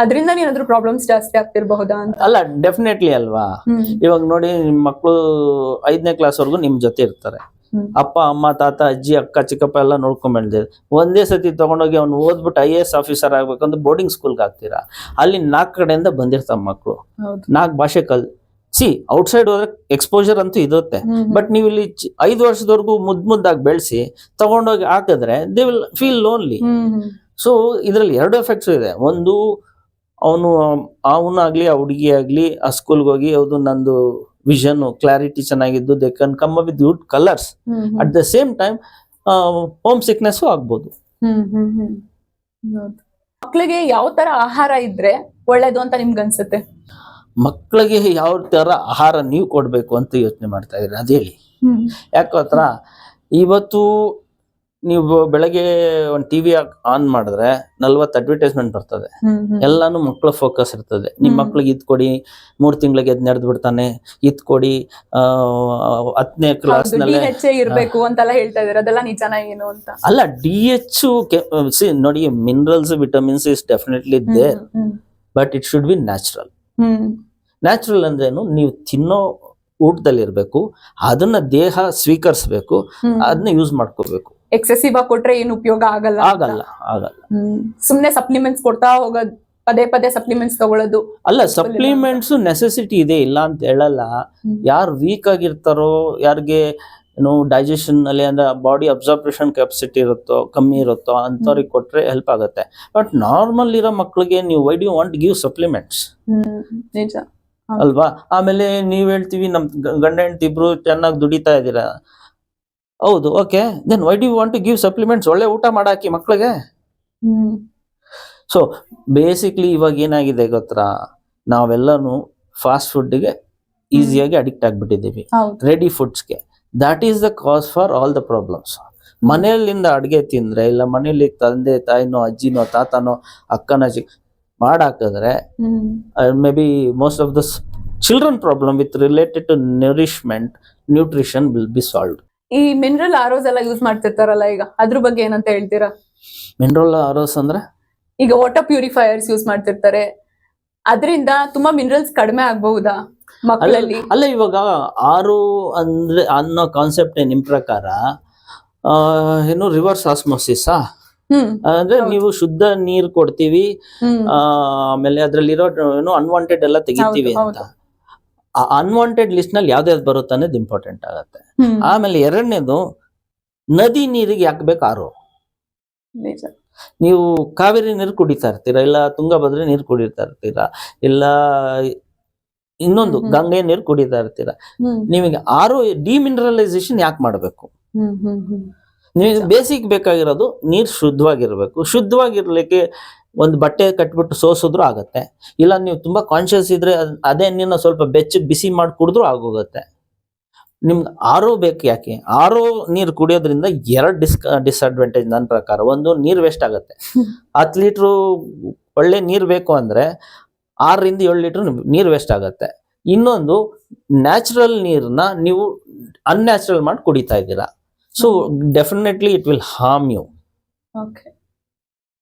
ಅದರಿಂದ ಏನಾದ್ರು ಪ್ರಾಬ್ಲಮ್ಸ್ ಜಾಸ್ತಿ ಆಗ್ತಿರಬಹುದಾ ಅಂತ? ಅಲ್ಲ ಡೆಫಿನೆಟ್ಲಿ ಅಲ್ವಾ. ಇವಾಗ ನೋಡಿ ನಿಮ್ ಮಕ್ಕಳು ಐದನೇ ಕ್ಲಾಸ್ ವರ್ಗು ನಿಮ್ ಜೊತೆ ಇರ್ತಾರೆ. ಅಪ್ಪ ಅಮ್ಮ ತಾತ ಅಜ್ಜಿ ಅಕ್ಕ ಚಿಕ್ಕಪ್ಪ ಎಲ್ಲ ನೋಡ್ಕೊಂಡ್ ಒಂದೇ ಸತಿ ತಗೊಂಡೋಗಿ ಅವ್ನು ಓದ್ಬಿಟ್ಟು ಐ ಎ ಎಸ್ ಆಫೀಸರ್ ಆಗ್ಬೇಕಂದ್ರೆ ಬೋರ್ಡಿಂಗ್ ಸ್ಕೂಲ್ಗೆ ಹಾಕ್ತೀರಾ? ಅಲ್ಲಿ ನಾಲ್ಕು ಕಡೆಯಿಂದ ಬಂದಿರ್ತಾವ ಮಕ್ಕಳು ನಾಲ್ಕು ಭಾಷೆ ಕಲ್ ಸಿ ಔಟ್ಸೈಡ್ ಹೋದ್ರೆ ಎಕ್ಸ್ಪೋಜರ್ ಅಂತೂ ಇರುತ್ತೆ. ಬಟ್ ನೀವು ಇಲ್ಲಿ ಐದು ವರ್ಷದವರೆಗೂ ಮುದ್ ಮುದ್ದಾಗಿ ಬೆಳೆಸಿ ತಗೊಂಡೋಗಿ ಹಾಕಿದ್ರೆ they will feel lonely. So ಇದರಲ್ಲಿ ಎರಡು ಎಫೆಕ್ಟ್ಸ್ ಇದೆ. ಒಂದು ಅವನು ಅವನಾಗ್ಲಿ ಆ ಹುಡುಗಿ ಆಗ್ಲಿ ಆ ಸ್ಕೂಲ್ಗೆ ಹೋಗಿ ಹೌದು ನಂದು ವಿಷನ್ ಕ್ಲಾರಿಟಿ ಚೆನ್ನಾಗಿದ್ದು they can come with good colours. At the same time home sickness ಆಗ್ಬೋದು ಮಕ್ಕಳಿಗೆ ಯಾವ ತರ ಆಹಾರ ಇದ್ರೆ ಒಳ್ಳೇದು ಅಂತ ನಿಮ್ಗೆ ಅನ್ಸುತ್ತೆ? ಮಕ್ಕಳಿಗೆ ಯಾವ ತರ ಆಹಾರ ನೀವು ಕೊಡಬೇಕು ಅಂತ ಯೋಚನೆ ಮಾಡ್ತಾ ಇದ್ರೆ ಅದೇಳಿ ಯಾಕೋತ್ರ ಇವತ್ತು ನೀವು ಬೆಳಗ್ಗೆ ಒಂದು ಟಿವಿ ಆನ್ ಮಾಡಿದ್ರೆ ನಲ್ವತ್ತು ಅಡ್ವರ್ಟೈಸ್ಮೆಂಟ್ ಬರ್ತದೆ. ಎಲ್ಲಾನು ಮಕ್ಕಳ ಫೋಕಸ್ ಇರ್ತದೆ ನಿಮ್. ಮಕ್ಳಿಗೆ ಇದ್ ಕೊಡಿ ಮೂರ್ ತಿಂಗಳಿಗೆ ಅದ್ ನಡೆದ್ ಬಿಡ್ತಾನೆ ಇದ್ ಕೊಡಿ ಹತ್ತನೇ ಕ್ಲಾಸ್ ಇರಬೇಕು ಅಂತೆಲ್ಲ ಹೇಳ್ತಾ ಇದಾರೆ ಅದೆಲ್ಲ ನಿಜಾನ ಏನು ಅಂತ ಅಲ್ಲ ಡಿ ಎಚ್ ಸಿ ನೋಡಿ minerals vitamins is definitely there but it should be natural. Natural ಅಂದ್ರೇನು ನೀವು ತಿನ್ನೋ ಊಟದಲ್ಲಿ ಇರ್ಬೇಕು ಅದನ್ನ ದೇಹ ಸ್ವೀಕರಿಸಬೇಕು. ಅದನ್ನ ಯೂಸ್ ಮಾಡ್ಕೋಬೇಕು ಎಕ್ಸೆಸಿವ್ ಆಗಿ ಕೊಟ್ರೆ ಏನು ಉಪಯೋಗ ಆಗಲ್ಲ ಆಗಲ್ಲ ಆಗಲ್ಲ. ಸುಮ್ನೆ ಸಪ್ಲಿಮೆಂಟ್ಸ್ ಕೊಡ್ತಾ ಹೋಗೋದು ಪದೇ ಪದೇ ಸಪ್ಲಿಮೆಂಟ್ಸ್ ತಗೊಳ್ಳೋದು. ಅಲ್ಲ ಸಪ್ಲಿಮೆಂಟ್ಸ್ ನೆಸೆಸಿಟಿ ಇದೆ ಇಲ್ಲ ಅಂತ ಹೇಳಲ್ಲ. ಯಾರು ವೀಕ್ ಆಗಿರ್ತಾರೋ ಯಾರಿಗೆ ಏನು ಡೈಜೆಷನ್ ಅಲ್ಲಿ ಅಂದ್ರೆ ಬಾಡಿ ಅಬ್ಸರ್ಬೇಷನ್ ಕೆಪಾಸಿಟಿ ಇರುತ್ತೋ ಕಮ್ಮಿ ಇರುತ್ತೋ ಅಂಥವ್ರಿಗೆ ಕೊಟ್ರೆ ಹೆಲ್ಪ್ ಆಗುತ್ತೆ. ಬಟ್ ನಾರ್ಮಲ್ ಇರೋ ಮಕ್ಳಿಗೆ ನೀವು why do want give supplements ನಿಜ. ಅಲ್ವಾ? ಆಮೇಲೆ ನೀವ್ ಹೇಳ್ತೀವಿ ನಮ್ ಗಂಡ ಹೆಂಡತಿ ಇಬ್ರು ಚೆನ್ನಾಗಿ ದುಡಿತಾ ಇದ್ದೀರಾ. ಹೌದು okay then why do want to give supplements ಒಳ್ಳೆ ಊಟ ಮಾಡಾಕಿ ಮಕ್ಕಳಿಗೆ ಸೊ ಬೇಸಿಕ್ಲಿ ಇವಾಗ ಏನಾಗಿದೆ ಗೊತ್ತಾ? ನಾವೆಲ್ಲಾನು ಫಾಸ್ಟ್ ಫುಡ್ಗೆ ಈಸಿಯಾಗಿ ಅಡಿಕ್ಟ್ ಆಗಿಬಿಟ್ಟಿದ್ದೀವಿ. Ready ಫುಡ್ಸ್ಗೆ that is the cause for all the problems ಮನೆಯಲ್ಲಿಂದ ಅಡುಗೆ ತಿಂದ್ರೆ ಇಲ್ಲ ಮನೆಯಲ್ಲಿ ತಂದೆ ತಾಯಿನೋ ಅಜ್ಜಿನೋ ತಾತನೋ ಅಕ್ಕನ ಅಜ್ಜಿ ಮಾಡಾಕಿದ್ರೆ may be most of the children problem with related to nourishment nutrition will be solved ಈ ಮಿನರಲ್ ಆರೋಸ್ ಎಲ್ಲ ಯೂಸ್ ಮಾಡ್ತಿರ್ತಾರಲ್ಲ ಈಗ ಅದ್ರ ಬಗ್ಗೆ ಏನಂತ ಹೇಳ್ತೀರಾ? ಮಿನರಲ್ ಆರೋಸ್ ಅಂದ್ರೆ? ಈಗ ವಾಟರ್ ಪ್ಯೂರಿಫೈಯರ್ಸ್ ಯೂಸ್ ಮಾಡ್ತಿರ್ತಾರೆ. ಅದರಿಂದ ತುಂಬಾ ಮಿನರಲ್ಸ್ ಕಡಿಮೆ ಆಗಬಹುದಾ ಮಕ್ಕಳಲ್ಲಿ? ಅಲ್ಲ ಇವಾಗ ಆರು ಅಂದ್ರೆ ಅನ್ನೋ ಕಾನ್ಸೆಪ್ಟ್ ನಿಮ್ ಪ್ರಕಾರ ಏನು ರಿವರ್ಸ್ ಆಸ್ಮೋಸಿಸ್ ಅಂದ್ರೆ ನೀವು ಶುದ್ಧ ನೀರ್ ಕೊಡ್ತೀವಿ ಆಮೇಲೆ ಅದ್ರಲ್ಲಿರೋ ಏನು ಅನ್ವಾಂಟೆಡ್ ಎಲ್ಲ ತೆಗಿತೀವಿ ಅಂತ. ಆ ಅನ್ವಾಂಟೆಡ್ ಲಿಸ್ಟ್ನಲ್ಲಿ ಯಾವ್ದಾವ್ದು ಬರುತ್ತೆ ಅನ್ನೋದು ಇಂಪಾರ್ಟೆಂಟ್ ಆಗುತ್ತೆ. ಆಮೇಲೆ ಎರಡನೇದು ನದಿ ನೀರಿಗೆ ಯಾಕೆ ಬೇಕು ಆರು ನೀವು ಕಾವೇರಿ ನೀರು ಕುಡಿತಾ ಇರ್ತೀರಾ ಇಲ್ಲ ತುಂಗಭದ್ರೆ ನೀರು ಕುಡಿತಾ ಇರ್ತೀರಾ ಇಲ್ಲ ಇನ್ನೊಂದು. ಗಂಗೆ ನೀರು ಕುಡಿತಾ ಇರ್ತೀರಾ ನಿಮಗೆ ಆರು ಡಿಮಿನರಲೈಸೇಷನ್ ಯಾಕೆ ಮಾಡಬೇಕು? ನಿಮಗೆ ಬೇಸಿಕ್ ಬೇಕಾಗಿರೋದು ನೀರು ಶುದ್ಧವಾಗಿರ್ಬೇಕು. ಶುದ್ಧವಾಗಿರ್ಲಿಕ್ಕೆ ಒಂದು ಬಟ್ಟೆ ಕಟ್ಬಿಟ್ಟು ಸೋಸಿದ್ರು ಆಗುತ್ತೆ. ಇಲ್ಲ ನೀವು ತುಂಬಾ ಕಾನ್ಶಿಯಸ್ ಇದ್ರೆ ಅದ್- ನೀರನ್ನ ಸ್ವಲ್ಪ ಬೆಚ್ಚಗೆ ಬಿಸಿ ಮಾಡಿ ಕುಡಿದ್ರು ಆಗೋಗುತ್ತೆ. ನಿಮ್ಗೆ ಆರೋ ಬೇಕು ಯಾಕೆ? ಆರೋ ನೀರು ಕುಡಿಯೋದ್ರಿಂದ ಎರಡು ಡಿಸ್ ಡಿಸ್ಅಡ್ವಾಂಟೇಜ್ ನನ್ನ ಪ್ರಕಾರ. ಒಂದು ನೀರು ವೇಸ್ಟ್ ಆಗುತ್ತೆ. ಹತ್ತು ಲೀಟ್ರು ಒಳ್ಳೆ ನೀರು ಬೇಕು ಅಂದ್ರೆ ಆರರಿಂದ ಏಳು ಲೀಟ್ರ್ ನೀರು ವೇಸ್ಟ್ ಆಗುತ್ತೆ. ಇನ್ನೊಂದು ನ್ಯಾಚುರಲ್ ನೀರನ್ನ ನೀವು ಅನ್ಯಾಚುರಲ್ ಮಾಡಿ ಕುಡಿತಾ ಇದ್ದೀರಾ. So definitely it will harm you okay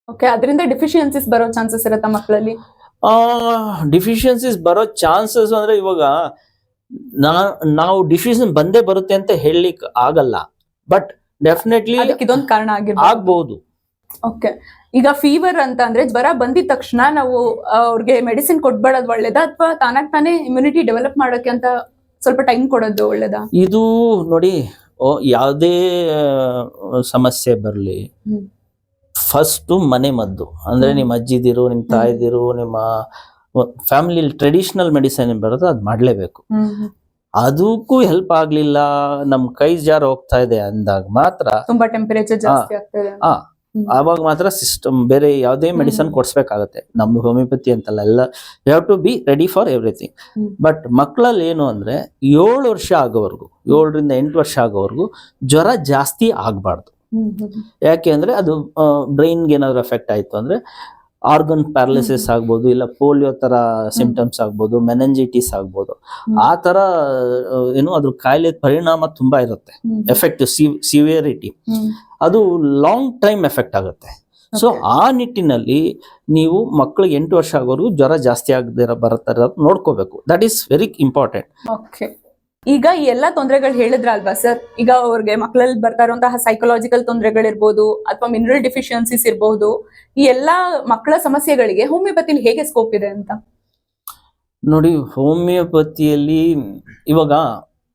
okay ಅದರಿಂದ ಡಿಫಿಷಿಯನ್ಸಿಸ್ ಬರೋ ಚಾನ್ಸಸ್ ಇರುತ್ತಾ ಮಕ್ಕಳಲ್ಲಿ? ಡಿಫಿಷಿಯನ್ಸೀಸ್ ಬರೋ ಚಾನ್ಸಸ್ ಅಂದ್ರೆ ಇವಾಗ ನಾವು ಡಿಫಿಷನ್ ಬಂದೇ ಬರುತ್ತೆ ಅಂತ ಹೇಳಲಿಕ್ಕೆ ಆಗಲ್ಲ. ಬಟ್ ಡೆಫಿನೆಟ್ಲಿ ಇದೊಂದು ಕಾರಣ ಆಗಿರ್ಬೋದು. ಆಗ್ಬಹುದು ಓಕೆ ಈಗ ಫೀವರ್ ಅಂತ ಅಂದ್ರೆ ಜ್ವರ ಬಂದಿದ ತಕ್ಷಣ ನಾವು ಅವ್ರಿಗೆ ಮೆಡಿಸಿನ್ ಕೊಟ್ಬಿಡೋದು ಒಳ್ಳೇದಾ? ಅಥವಾ ತಾನಾಗ್ ತಾನೇ ಇಮ್ಯುನಿಟಿ ಡೆವಲಪ್ ಮಾಡೋಕೆ ಅಂತ ಸ್ವಲ್ಪ ಟೈಮ್ ಕೊಡೋದು ಒಳ್ಳೇದಾ? ಇದು ನೋಡಿ ಓ, ಯಾವುದೇ ಸಮಸ್ಯೆ ಬರಲಿ. ಫಸ್ಟ್ ಮನೆ ಮದ್ದು. ಅಂದ್ರೆ. ನಿಮ್ಮ ಅಜ್ಜಿದಿರು ನಿಮ್ಮ ತಾಯಿದಿರು ನಿಮ್ಮ ಫ್ಯಾಮಿಲಿ ಟ್ರೆಡಿಷನಲ್ ಮೆಡಿಸನ್ ಬರೋದು ಅದು ಮಾಡಲೇಬೇಕು. ಅದಕ್ಕೂ ಹೆಲ್ಪ್ ಆಗ್ಲಿಲ್ಲ. ನಮ್ ಕೈ ಜಾರ್ ಹೋಗ್ತಾ ಇದೆ ಅಂದಾಗ ಮಾತ್ರ ತುಂಬಾ ಟೆಂಪರೇಚರ್ ಜಾಸ್ತಿ ಆಗ್ತದೆ. ಆವಾಗ ಮಾತ್ರ ಸಿಸ್ಟಮ್ ಬೇರೆ ಯಾವುದೇ ಮೆಡಿಸನ್. ಕೊಡ್ಸ್ಬೇಕಾಗತ್ತೆ. ನಮ್ಮ ಹೋಮಿಯೋಪತಿ ಅಂತಲ್ಲ ಎಲ್ಲ you have to be ready for everything but ಮಕ್ಕಳಲ್ಲಿ ಏನು ಅಂದ್ರೆ ಏಳು ವರ್ಷ ಆಗೋವರೆಗೂ ಏಳರಿಂದ ಎಂಟು ವರ್ಷ ಆಗೋವರೆಗೂ ಜ್ವರ ಜಾಸ್ತಿ ಆಗಬಾರ್ದು. ಯಾಕೆ ಅಂದ್ರೆ ಅದು ಬ್ರೈನ್ಗೆ ಏನಾದ್ರು ಎಫೆಕ್ಟ್ ಆಯ್ತು ಅಂದ್ರೆ ಆರ್ಗನ್ ಪ್ಯಾರಲಿಸಿಸ್ ಆಗ್ಬೋದು ಇಲ್ಲ ಪೋಲಿಯೋ ತರ ಸಿಂಪ್ಟಮ್ಸ್ ಆಗ್ಬೋದು ಮೆನಂಜಿಟಿಸ್ ಆಗ್ಬೋದು. ಆ ತರ ಏನು ಅದ್ರ ಕಾಯಿಲೆ ಪರಿಣಾಮ ತುಂಬಾ ಇರುತ್ತೆ. Effect severity. ಅದು ಲಾಂಗ್ ಟೈಮ್ ಎಫೆಕ್ಟ್ ಆಗುತ್ತೆ. ಸೊ ಆ ನಿಟ್ಟಿನಲ್ಲಿ ನೀವು ಮಕ್ಕಳಿಗೆ ಎಂಟು ವರ್ಷ ಆಗೋರ್ಗು ಜ್ವರ ಜಾಸ್ತಿ ಆಗದಿರ ಬರತ್ತಾರ ನೋಡ್ಕೋಬೇಕು. That is very important okay ಈಗ ಈ ಎಲ್ಲಾ ತೊಂದರೆಗಳು ಹೇಳಿದ್ರಲ್ವಾ ಸರ್? ಈಗ ಅವ್ರಿಗೆ ಮಕ್ಕಳಲ್ಲಿ ಬರ್ತಾ ಇರುವಂತಹ ಸೈಕಲಾಜಿಕಲ್ ತೊಂದರೆಗಳಿರ್ಬೋದು ಅಥವಾ ಮಿನರಲ್ ಡಿಫಿಷಿಯನ್ಸೀಸ್ ಇರಬಹುದು ಈ ಎಲ್ಲಾ ಮಕ್ಕಳ ಸಮಸ್ಯೆಗಳಿಗೆ ಹೋಮಿಯೋಪತಿಲಿ ಹೇಗೆ ಸ್ಕೋಪ್ ಇದೆ ಅಂತ? ನೋಡಿ ಹೋಮಿಯೋಪತಿಯಲ್ಲಿ ಇವಾಗ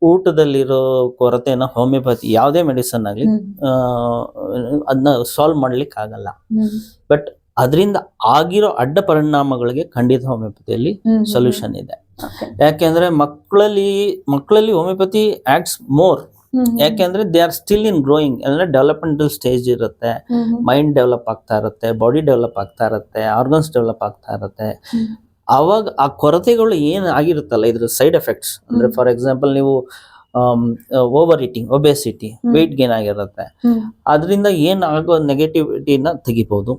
ಊಟದಲ್ಲಿರೋ ಕೊರತೆನ ಹೋಮಿಯೋಪತಿ ಯಾವುದೇ ಮೆಡಿಸನ್ ಆಗಲಿ ಅದನ್ನ ಸಾಲ್ವ್ ಮಾಡ್ಲಿಕ್ಕೆ ಆಗಲ್ಲ ಬಟ್ ಅದರಿಂದ ಆಗಿರೋ ಅಡ್ಡ ಪರಿಣಾಮಗಳಿಗೆ ಖಂಡಿತ ಹೋಮಿಯೋಪತಿಯಲ್ಲಿ ಸೊಲ್ಯೂಷನ್ ಇದೆ. ಯಾಕೆಂದ್ರೆ ಮಕ್ಕಳಲ್ಲಿ ಮಕ್ಕಳಲ್ಲಿ ಹೋಮಿಯೋಪತಿ ಆಕ್ಟ್ಸ್ ಮೋರ್ ಯಾಕೆಂದ್ರೆ they are still in growing ಅಂದ್ರೆ ಡೆವಲಪ್ಮೆಂಟಲ್ ಸ್ಟೇಜ್ ಇರುತ್ತೆ. ಮೈಂಡ್ ಡೆವಲಪ್ ಆಗ್ತಾ ಇರುತ್ತೆ ಬಾಡಿ ಡೆವಲಪ್ ಆಗ್ತಾ ಇರುತ್ತೆ ಆರ್ಗನ್ಸ್ ಡೆವಲಪ್ ಆಗ್ತಾ ಇರುತ್ತೆ. ಅವಾಗ ಆ ಕೊರತೆಗಳು ಏನ್ ಆಗಿರುತ್ತಲ್ಲ ಇದ್ರ ಸೈಡ್ ಎಫೆಕ್ಟ್ಸ್ ಅಂದ್ರೆ ಫಾರ್ ಎಕ್ಸಾಂಪಲ್ ನೀವು over eating obesity weight weight gain ಆಗಿರುತ್ತೆ. ಅದರಿಂದ ಏನ್ ಆಗೋ ನೆಗೆಟಿವಿಟಿನ ತೆಗಿಬಹುದು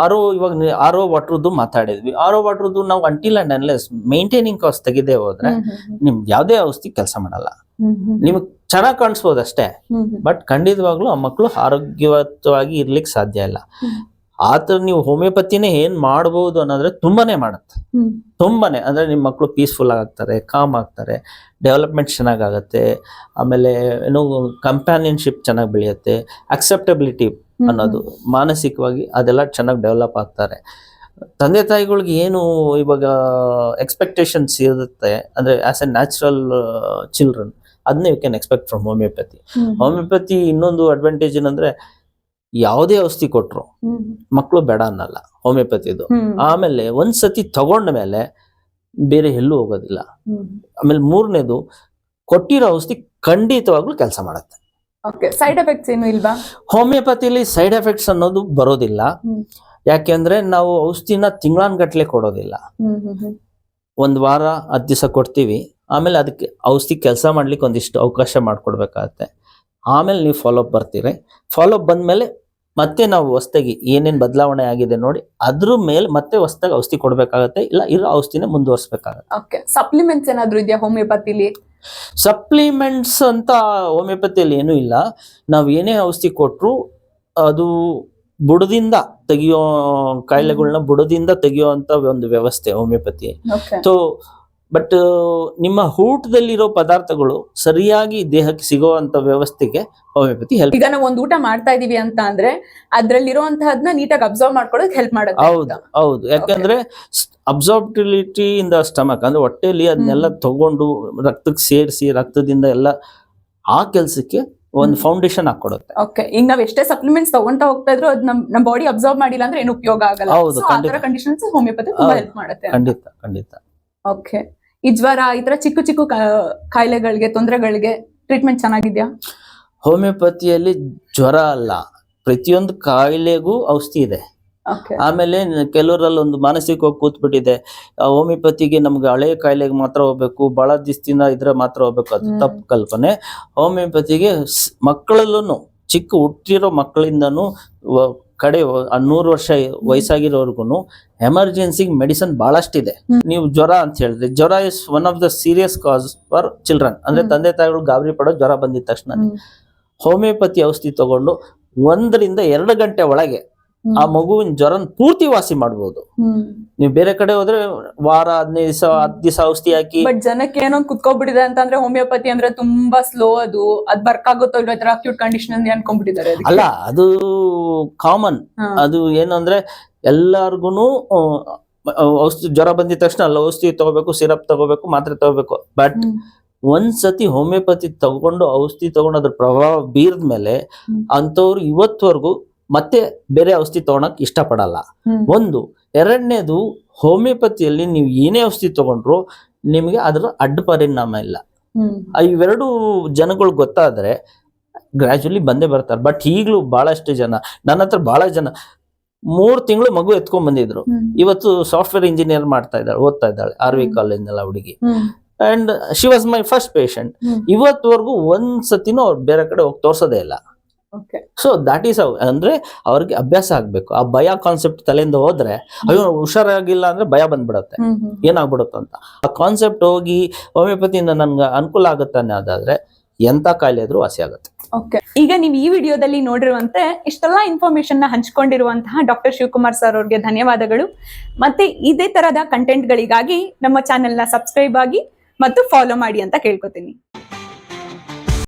ಆರೋ ಇವಾಗ ಆರೋ ವಾಟರ್ದು ಮಾತಾಡಿದ್ವಿ. ಆರೋ ವಾಟರ್ದು ನಾವು until and unless maintaining cost ತೆಗೆದೇ ಹೋದ್ರೆ ನಿಮ್ಗೆ ಯಾವುದೇ ಔಷಧಿ ಕೆಲಸ ಮಾಡಲ್ಲ. ನಿಮಗೆ ಚೆನ್ನಾಗಿ ಕಾಣಿಸ್ಬೋದು ಅಷ್ಟೇ ಬಟ್ ಖಂಡಿತವಾಗ್ಲೂ ಆ ಮಕ್ಕಳು ಆರೋಗ್ಯವಂತವಾಗಿ ಇರ್ಲಿಕ್ಕೆ ಸಾಧ್ಯ ಇಲ್ಲ. ಆತರ ನೀವು ಹೋಮಿಯೋಪತಿನೇ ಏನ್ ಮಾಡಬಹುದು ಅನ್ನೋದ್ರೆ ತುಂಬಾನೇ ಮಾಡುತ್ತೆ. ತುಂಬಾನೇ. ಅಂದ್ರೆ ನಿಮ್ಮ ಮಕ್ಕಳು ಪೀಸ್ಫುಲ್ ಆಗ್ತಾರೆ ಕಾಮ್ ಆಗ್ತಾರೆ ಡೆವಲಪ್ಮೆಂಟ್ ಚೆನ್ನಾಗಾಗತ್ತೆ ಆಮೇಲೆ ಏನು ಕಂಪ್ಯಾನಿಯನ್ಶಿಪ್ ಚೆನ್ನಾಗಿ ಬೆಳೆಯುತ್ತೆ ಅಕ್ಸೆಪ್ಟಬಿಲಿಟಿ ಅನ್ನೋದು ಮಾನಸಿಕವಾಗಿ ಅದೆಲ್ಲ ಚೆನ್ನಾಗಿ ಡೆವಲಪ್ ಆಗ್ತಾರೆ. ತಂದೆ ತಾಯಿಗಳಿಗೆ ಏನು ಇವಾಗ ಎಕ್ಸ್ಪೆಕ್ಟೇಷನ್ಸ್ ಇರುತ್ತೆ ಅಂದ್ರೆ ಆಸ್ ಎ ನ್ಯಾಚುರಲ್ ಚಿಲ್ಡ್ರನ್ ಅದನ್ನೇ you can expect from homeopathy homeopathy ಇನ್ನೊಂದು ಅಡ್ವಾಂಟೇಜ್ ಏನಂದ್ರೆ ಯಾವುದೇ ಔಷಧಿ ಕೊಟ್ರು ಮಕ್ಕಳು ಬೇಡ ಅನ್ನಲ್ಲ ಹೋಮಿಯೋಪತಿದು. ಆಮೇಲೆ ಒಂದ್ಸತಿ ತಗೊಂಡ ಮೇಲೆ ಬೇರೆ ಎಲ್ಲೂ ಹೋಗೋದಿಲ್ಲ. ಆಮೇಲೆ ಮೂರನೇದು ಕೊಟ್ಟಿರೋ ಔಷಧಿ ಖಂಡಿತವಾಗ್ಲೂ ಕೆಲಸ ಮಾಡುತ್ತೆ. ಸೈಡ್ ಎಫೆಕ್ಟ್ಸ್ ಏನು ಇಲ್ವಾ? ಹೋಮಿಯೋಪತಿಲಿ ಸೈಡ್ ಎಫೆಕ್ಟ್ಸ್ ಅನ್ನೋದು ಬರೋದಿಲ್ಲ. ಯಾಕೆಂದ್ರೆ ನಾವು ಔಷಧಿನ ತಿಂಗಳಾನ್ಗಟ್ಲೆ ಕೊಡೋದಿಲ್ಲ. ಒಂದ್ ವಾರ ಹತ್ತು ದಿವಸ ಕೊಡ್ತೀವಿ. ಆಮೇಲೆ ಅದಕ್ಕೆ ಔಷಧಿ ಕೆಲಸ ಮಾಡ್ಲಿಕ್ಕೆ ಒಂದಿಷ್ಟು ಅವಕಾಶ ಮಾಡ್ಕೊಡ್ಬೇಕಾಗತ್ತೆ. ಆಮೇಲೆ ನೀವು ಫಾಲೋಅಪ್ ಬರ್ತೀರಿ. ಫಾಲೋಅಪ್ ಬಂದ್ಮೇಲೆ ಮತ್ತೆ ನಾವು ಹೊಸ್ದಾಗಿ ಏನೇನು ಬದಲಾವಣೆ ಆಗಿದೆ ನೋಡಿ ಅದ್ರ ಮೇಲೆ ಮತ್ತೆ ಹೊಸ್ದಾಗಿ ಔಷಧಿ ಕೊಡಬೇಕಾಗತ್ತೆ ಇಲ್ಲ ಇರೋ ಔಷಧಿನ ಮುಂದುವರ್ಸ್ಬೇಕಾಗತ್ತೆ. ಓಕೆ ಸಪ್ಲಿಮೆಂಟ್ಸ್ ಏನಾದರೂ ಇದೆಯಾ ಹೋಮಿಯೋಪತಿಲಿ ಸಪ್ಲಿಮೆಂಟ್ಸ್ ಅಂತ ಹೋಮಿಯೋಪತಿಯಲ್ಲಿ ಏನೂ ಇಲ್ಲ. ನಾವು ಏನೇ ಔಷಧಿ ಕೊಟ್ಟರು ಅದು ಬುಡದಿಂದ ತೆಗಿಯೋ ಕಾಯಿಲೆಗಳನ್ನ ಬುಡದಿಂದ ತೆಗಿಯೋ ಅಂತ ಒಂದು ವ್ಯವಸ್ಥೆ ಹೋಮಿಯೋಪತಿ ಸೊ ಬಟ್ ನಿಮ್ಮ ಊಟದಲ್ಲಿರೋ ಪದಾರ್ಥಗಳು ಸರಿಯಾಗಿ ದೇಹಕ್ಕೆ ಸಿಗುವಂತ ವ್ಯವಸ್ಥೆಗೆ ಹೋಮಿಯೋಪತಿ ಹೆಲ್ಪ್ ಈಗ ನಾವು ಒಂದು ಊಟ ಮಾಡ್ತಾ ಇದೀವಿ ಅಂತ ಅಂದ್ರೆ ಅದ್ರಲ್ಲಿರುವಂತಹದ್ನ ನೀಟಾಗಿ ಅಬ್ಸರ್ವ್ ಮಾಡ್ಕೊಳ್ಳೋಕೆ ಹೆಲ್ಪ್ ಮಾಡುತ್ತೆ ಹೌದು ಹೌದು. ಯಾಕಂದ್ರೆ ಅಬ್ಸಾರ್ಬಿಲಿಟಿ ಇಂದ ಸ್ಟಮಕ್ ಅಂದ್ರೆ ಹೊಟ್ಟೆಯಲ್ಲಿ ಅದನ್ನೆಲ್ಲ ತಗೊಂಡು ರಕ್ತಕ್ಕೆ ಸೇರಿಸಿ ರಕ್ತದಿಂದ ಎಲ್ಲ ಆ ಕೆಲಸಕ್ಕೆ ಒಂದು ಫೌಂಡೇಶನ್ ಹಾಕೊಡುತ್ತೆ ಓಕೆ ಈಗ ನಾವ್ ಎಷ್ಟೇ ಸಪ್ಲಿಮೆಂಟ್ಸ್ ತಗೊಂತಾ ಹೋಗ್ತಾ ಇದ್ರು ಅದ್ ನಮ್ ನಮ್ ಬಾಡಿ ಅಬ್ಸರ್ವ್ ಮಾಡಿಲ್ಲ ಅಂದ್ರೆ ಏನು ಉಪಯೋಗ ಆಗಲ್ಲ. ಹೌದು, ಕಂಡೀಷನ್ಸ್ ಹೋಮಿಯೋಪತಿ ತುಂಬಾ ಹೆಲ್ಪ್ ಮಾಡುತ್ತೆ ಖಂಡಿತ ಖಂಡಿತ. ಓಕೆ ಈ ಜ್ವರ ಈ ತರ ಚಿಕ್ಕ ಚಿಕ್ಕ ಕಾಯಿಲೆಗಳಿಗೆ ತೊಂದರೆಗಳಿಗೆ ಟ್ರೀಟ್ಮೆಂಟ್ ಚೆನ್ನಾಗಿದ್ಯಾ? ಹೋಮಿಯೋಪತಿಯಲ್ಲಿ ಜ್ವರ ಅಲ್ಲ. ಪ್ರತಿಯೊಂದು ಕಾಯಿಲೆಗೂ ಔಷಧಿ ಇದೆ. ಆಮೇಲೆ ಕೆಲವರಲ್ಲಿ ಒಂದು ಮಾನಸಿಕವಾಗಿ ಕೂತ್ಬಿಟ್ಟಿದೆ. ಬಿಟ್ಟಿದೆ ಹೋಮಿಯೋಪತಿಗೆ ನಮ್ಗೆ ಹಳೆ ಕಾಯಿಲೆಗೆ ಮಾತ್ರ ಹೋಗ್ಬೇಕು ಬಹಳ ದಿವಸದಿಂದ ಇದ್ರೆ ಮಾತ್ರ ಹೋಗ್ಬೇಕು. ಅದು ತಪ್ಪು ಕಲ್ಪನೆ. ಹೋಮಿಯೋಪತಿಗೆ ಮಕ್ಕಳಲ್ಲೂ ಚಿಕ್ಕ ಹುಟ್ಟಿರೋ ಮಕ್ಕಳಿಂದನೂ ಕಡೆ ನೂರು ವರ್ಷ ವಯಸ್ಸಾಗಿರೋರ್ಗು ಎಮರ್ಜೆನ್ಸಿಗೆ ಮೆಡಿಸನ್ ಬಹಳಷ್ಟಿದೆ. ನೀವು ಜ್ವರ ಅಂತ ಹೇಳಿದ್ರೆ ಜ್ವರ is one of the serious cause for children ಅಂದ್ರೆ ತಂದೆ ತಾಯಿಗಳು ಗಾಬರಿ ಪಡೋ ಜ್ವರ ಬಂದಿದ ತಕ್ಷಣ ಹೋಮಿಯೋಪತಿ ಔಷಧಿ ತಗೊಂಡು ಒಂದರಿಂದ ಎರಡು ಗಂಟೆ ಒಳಗೆ ಆ ಮಗುವಿನ ಜ್ವರನ ಪೂರ್ತಿ ವಾಸಿ ಮಾಡಬಹುದು ನೀವು ಬೇರೆ ಕಡೆ ಹೋದ್ರೆ ವಾರ ಹದಿನೈದು ದಿವಸ ಹತ್ತು ದಿವಸ ಔಷಧಿ ಹಾಕಿ. ಬಟ್ ಜನಕ್ಕೆ ಏನೋ ಕುತ್ಕೊಂಡ್ಬಿಟ್ಟಿದೆ ಅಂತ ಅಂತಂದ್ರೆ ಹೋಮಿಯೋಪತಿ ಅಂದ್ರೆ ತುಂಬಾ ಸ್ಲೋ ಅದು. ಅದ್ ವರ್ಕ್ ಆಗುತ್ತೋ ಇಲ್ಲ ತರ ಅಕ್ಯೂಟ್ ಕಂಡೀಷನ್ ಅನ್ಕೊಂಡ್ಬಿಟ್ಟಿದ್ದಾರೆ. ಅಲ್ಲ ಅದು ಕಾಮನ್ ಅದು ಏನಂದ್ರೆ ಅಂದ್ರೆ ಎಲ್ಲಾರ್ಗುನು ಔಷಧಿ ಜ್ವರ ಬಂದಿದ ತಕ್ಷಣ ಅಲ್ಲ ಔಷಧಿ ತಗೋಬೇಕು ಸಿರಪ್ ತಗೋಬೇಕು ಮಾತ್ರೆ ತಗೋಬೇಕು. ಬಟ್ ಒಂದ್ ಒಂದ್ಸತಿ ಹೋಮಿಯೋಪತಿ ತಗೊಂಡು ಔಷಧಿ ತಗೊಂಡು ಅದ್ರ ಪ್ರಭಾವ ಬೀರ್ದ ಮೇಲೆ ಹ್ಮ್. ಅಂಥವ್ರು ಇವತ್ವರೆಗೂ ಮತ್ತೆ ಬೇರೆ ಔಷಧಿ ತಗೊಳಕ್ ಇಷ್ಟಪಡಲ್ಲ. ಒಂದು ಎರಡನೇದು ಹೋಮಿಯೋಪತಿಯಲ್ಲಿ ನೀವು ಏನೇ ಔಷಧಿ ತಗೊಂಡ್ರು ನಿಮಗೆ ಅದರ ಅಡ್ಡ ಪರಿಣಾಮ ಇಲ್ಲ. ಇವೆರಡು ಜನಗಳು ಗೊತ್ತಾದ್ರೆ ಗ್ರಾಜುಲಿ ಬಂದೇ ಬರ್ತಾರೆ. ಬಟ್ ಈಗಲೂ ಬಹಳಷ್ಟು ಜನ ನನ್ನ ಹತ್ರ ಬಹಳ ಜನ ಮೂರ್ ತಿಂಗಳು ಮಗು ಎತ್ಕೊಂಡ್ ಬಂದಿದ್ರು. ಇವತ್ತು ಸಾಫ್ಟ್ವೇರ್ ಇಂಜಿನಿಯರ್ ಮಾಡ್ತಾ ಇದ್ದಾಳೆ ಓದ್ತಾ ಇದ್ದಾಳೆ ಆರ್ ವಿ ಕಾಲೇಜ್ ಕಾಲೇಜ್ನೆಲ್ಲ ಹುಡುಗಿ. And she was my first patient ಇವತ್ತು ಇವತ್ತುವರೆಗೂ ಒಂದ್ ಸತಿನೂ ಅವ್ರು ಬೇರೆ ಕಡೆ ಹೋಗಿ ತೋರ್ಸೋದೇ ಇಲ್ಲ. ಸೊ ದಾಟ್ ಈಸ್ ಅಂದ್ರೆ ಅವ್ರಿಗೆ ಅಭ್ಯಾಸ ಆಗ್ಬೇಕು. ಆ ಭಯ ಕಾನ್ಸೆಪ್ಟ್ ತಲೆಯಿಂದ ಹೋದ್ರೆ ಅಯ್ಯೋ ಹುಷಾರಾಗಿಲ್ಲ ಅಂದ್ರೆ ಭಯ ಬಂದ್ಬಿಡತ್ತೆ. ಏನಾಗ್ಬಿಡುತ್ತೆ ಅಂತ. ಆ ಕಾನ್ಸೆಪ್ಟ್ ಹೋಗಿ ಹೋಮಿಯೋಪತಿಯಿಂದ ನನ್ಗೆ ಅನುಕೂಲ ಆಗುತ್ತೆ ಅನ್ನೋದಾದ್ರೆ ಎಂತ ಕಾಯಿಲೆ ಆದ್ರೂ ವಾಸಿ ಆಗುತ್ತೆ. ಓಕೆ ಈಗ ನೀವು ಈ ವಿಡಿಯೋದಲ್ಲಿ ನೋಡಿರುವಂತೆ ಇಷ್ಟೆಲ್ಲ ಇನ್ಫಾರ್ಮೇಶನ್ನ ಹಂಚ್ಕೊಂಡಿರುವಂತಹ ಡಾಕ್ಟರ್ ಶಿವಕುಮಾರ್ ಸರ್ ಅವ್ರಿಗೆ ಧನ್ಯವಾದಗಳು. ಮತ್ತೆ ಇದೇ ತರದ ಕಂಟೆಂಟ್ಗಳಿಗಾಗಿ ನಮ್ಮ ಚಾನೆಲ್ನ ಸಬ್ಸ್ಕ್ರೈಬ್ ಆಗಿ ಮತ್ತು ಫಾಲೋ ಮಾಡಿ ಅಂತ ಕೇಳ್ಕೊತೀನಿ.